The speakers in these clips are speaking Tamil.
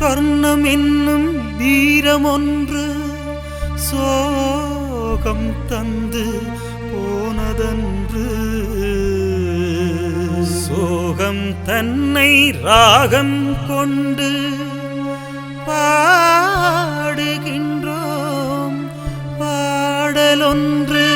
சொர்ணம் என்னும் வீரம் ஒன்று சோகம் தந்து போனதன்று. சோகம் தன்னை ராகம் கொண்டு பாடுகின்றோம். பாடலொன்று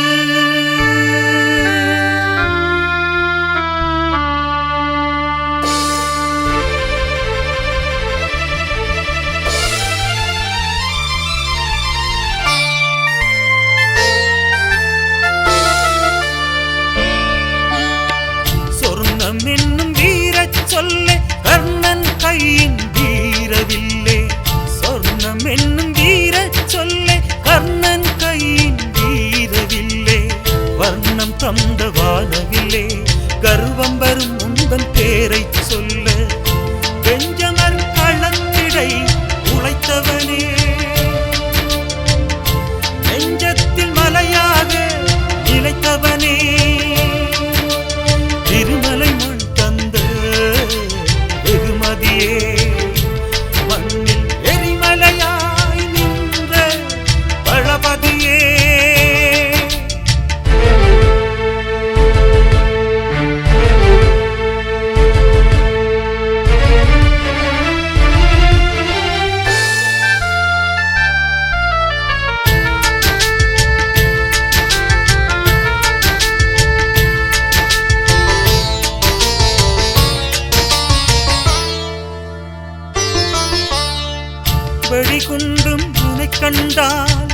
வழி குன்றும் துணை கண்டால்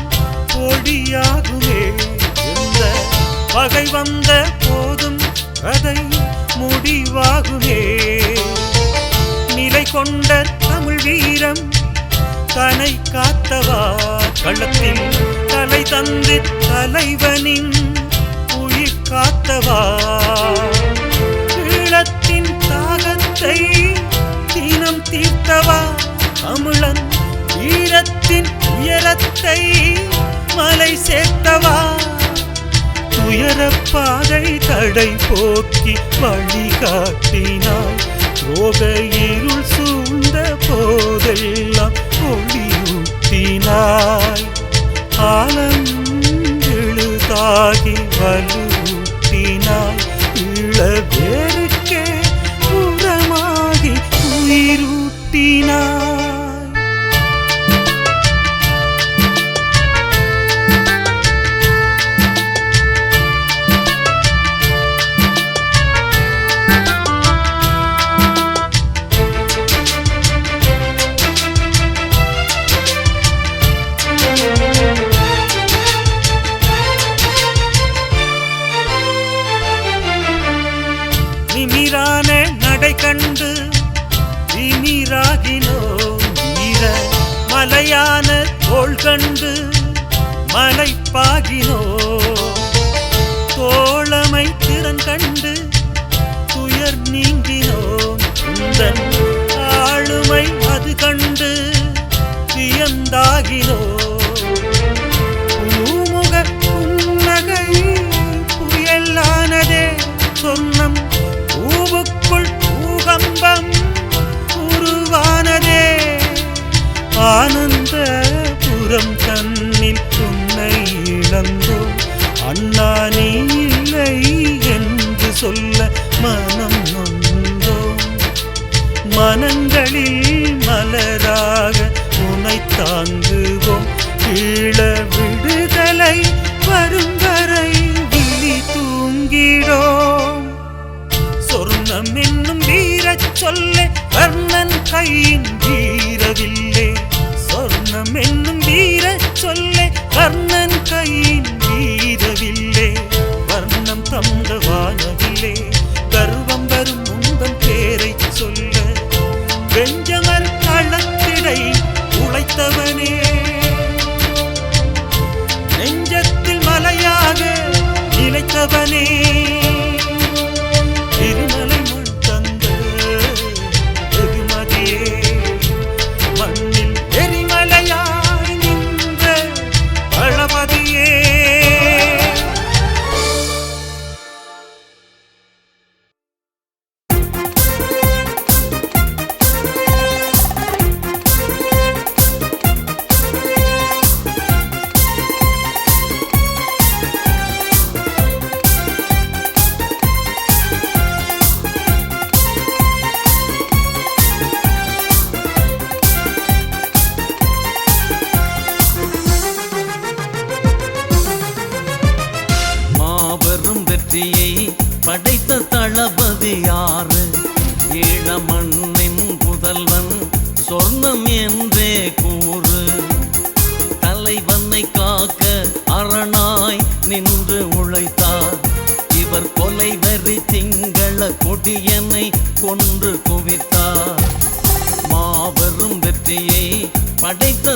ஒளியாகுமே என்ற பகை வந்த போதும் கதை முடிவாகுமே. நிலை கொண்ட தமிழ் வீரம் தனை காத்தவா? கள்ளத்தில் தலை தந்து தலைவனின் உயிர் காத்தவா? ஈழத்தின் தாகத்தை தினம் தீர்த்தவா? தமிழன் ஈரத்தின் உயரத்தை மலை சேர்த்தவா? துயரப்பாதை தடை போக்கி வழிகாட்டினாள் ரோக இருள் சூழ்ந்த போதெல்லாம் ஒளியூட்டினாய் ஆலம் எழுதாகி வலுவூட்டினாய் இளவேருக்கே துயர் நீங்கினோ உந்தன் ஆளுமை அது கண்டு வியந்தாகினோ பூமுக புன்னகை புயலானதே சொன்னம். பூவுக்குள் பூகம்பம் உருவானதே. ஆனந்த புறம் தன்னில் உன்னை இழந்தோ தாங்குவோம். கீழ விடுதலை வரும் வரை விழி தூங்கிடோம். சொர்ணம் என்னும் வீரச் சொல்லே வர்ணன் கையின் வீரவில்லை. சொர்ணம் என்னும் வீரச் சொல்லே வர்ணன் கையின் வீரவில்லை. வர்ணம் தந்த வானவில்லே. ಕೊಟ್ಟವನೇ படைத்த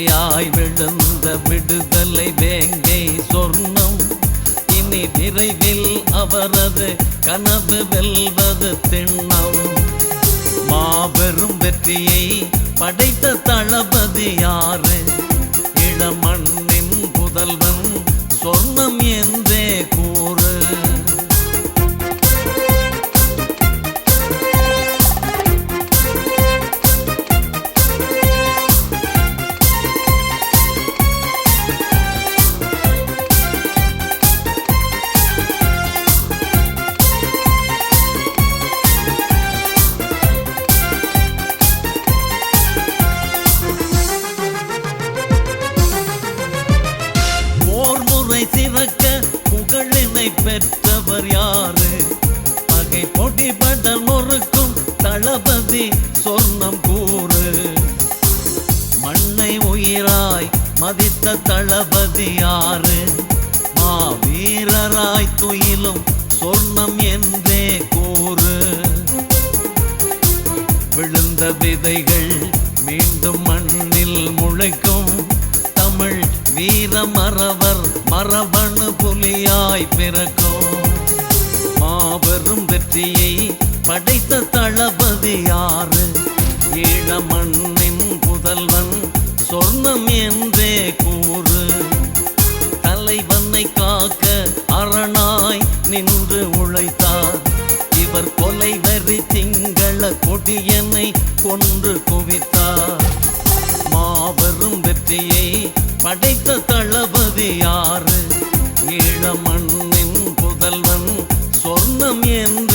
விதையாய் விழுந்த விடுதலை வேங்கை சொர்ணம். இனி விரைவில் அவரது கனவு வெல்வது திண்ணம். மாபெரும் வெற்றியை படைத்த தளபதி யாரு? இளமண்ணின் புதல்வன் சொர்ணம் என்றே கூட விழுந்த விதைகள் மீண்டும் மண்ணில் முளைக்கும். தமிழ் வீர மறவர் மரபணு புலியாய் பிறக்கும். மாபெரும் வெற்றியை படைத்த தளபதி யாரு? ஈழ மண்ணின் புதல்வன் சொர்ணம் என்றே கூறு. தலைவனை காக்க அரணாய் நின்று உழைத்தார். இவர் கொலை வெறி திங்கள கொடியனை கொன்று குவித்தார். மாபெரும் வெற்றியை படைத்த தளபதி யாரு? ஈழ மண்ணின் புதல்வன் சொர்ணம் என்றே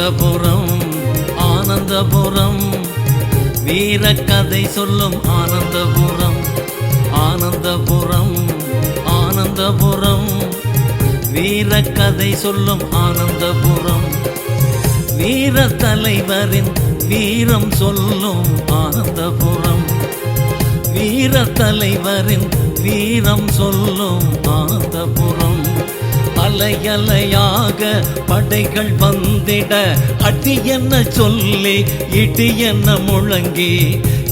ஆனந்தபுரம் ஆனந்தபுரம். வீரக்கதை சொல்லும் ஆனந்தபுரம் ஆனந்தபுரம் ஆனந்தபுரம். வீரக்கதை சொல்லும் ஆனந்தபுரம். வீர தலைவரின் வீரம் சொல்லும் ஆனந்தபுரம். வீர தலைவரின் வீரம் சொல்லும் ஆனந்தபுரம். அலையலையாக படைகள் வந்திட அடி என்ன சொல்லி இடி என்ன முழங்கி?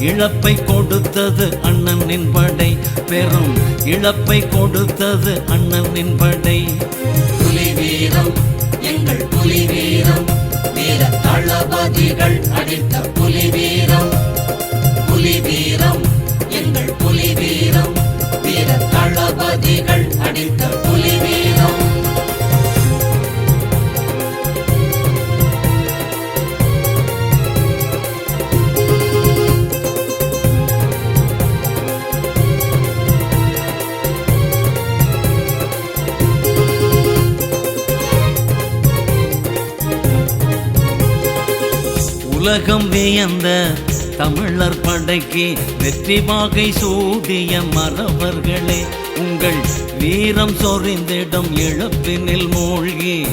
இழப்பை கொடுத்தது அண்ணனின் படை பெரும் இழப்பை கொடுத்தது அண்ணனின் படை. புலி வீரம் எங்கள் புலி வீரம் வீர தளபதிகள் அடித்த புலி வீரம். புலி வீரம் எங்கள் புலி வீரம் வீர தளபதிகள் அடித்த புலி வீரம். உலகம் வியந்த தமிழர் படைக்கு வெற்றி வாகை சூடிய மறவர்களே உங்கள் வீரம் சொரிந்திடும் இழப்பினில் மூழ்கி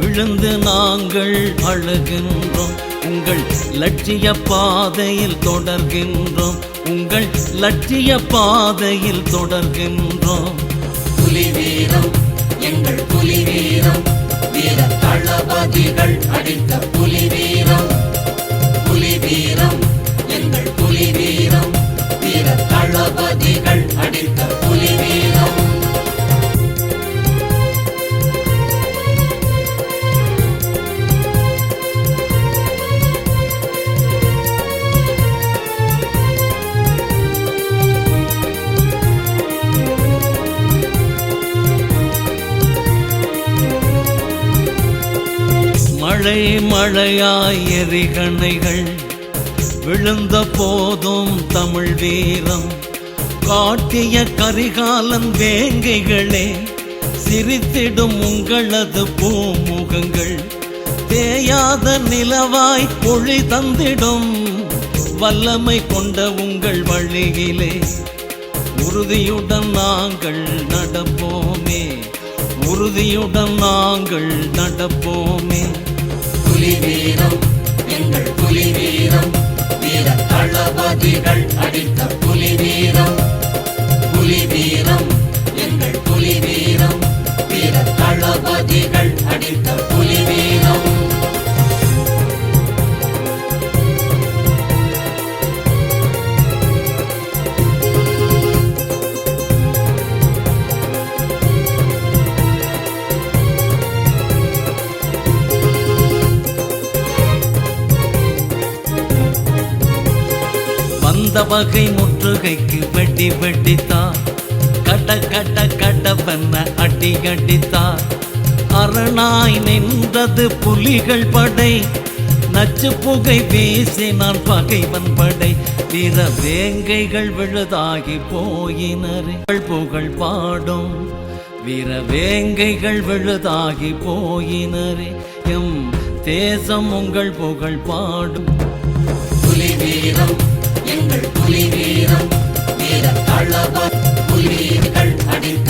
விழுந்து நாங்கள் அழுகின்றோம். உங்கள் லட்சிய பாதையில் தொடர்கின்றோம். உங்கள் லட்சிய பாதையில் தொடர்கின்றோம். புலி வீரம் எங்கள் புலி வீரம் வீர தளபதிகள் அடித்த புலி மழையாய் எரிகணைகள் விழுந்த போதும் தமிழ் வீரம். காட்டிய கரிகாலன் வேங்கைகளே சிரித்திடும் உங்களது பூமுகங்கள். தேயாத நிலவாய் பொழி தந்திடும் வல்லமை கொண்ட உங்கள் வழியிலே. உறுதியுடன் நாங்கள் நடப்போமே உறுதியுடன் நாங்கள் நடப்போமே. புலி வீரம் எங்கள் புலி வீரம் வீர தளபதிகள் அடித்த புலி வீரம் வந்த முற்றுகைக்கு வெட்டி வெட்டித்தார் கட்ட கட்ட கடவென்ன அட்டி கட்டித்தார் அரணாய் நின்றது புலிகள் படை. நச்சு புகை வீசினான் பகைவன் படை. வீர வேங்கைகள் விழுதாகி போயினரே. புகழ் பாடும். வீர வேங்கைகள் விழுதாகி போயினரே. எம் தேசம் உங்கள் புகழ் பாடும். புலி வீரம் எங்கள் புலி வீரம் வீர தளபதி புலி வீடுகள் அடித்த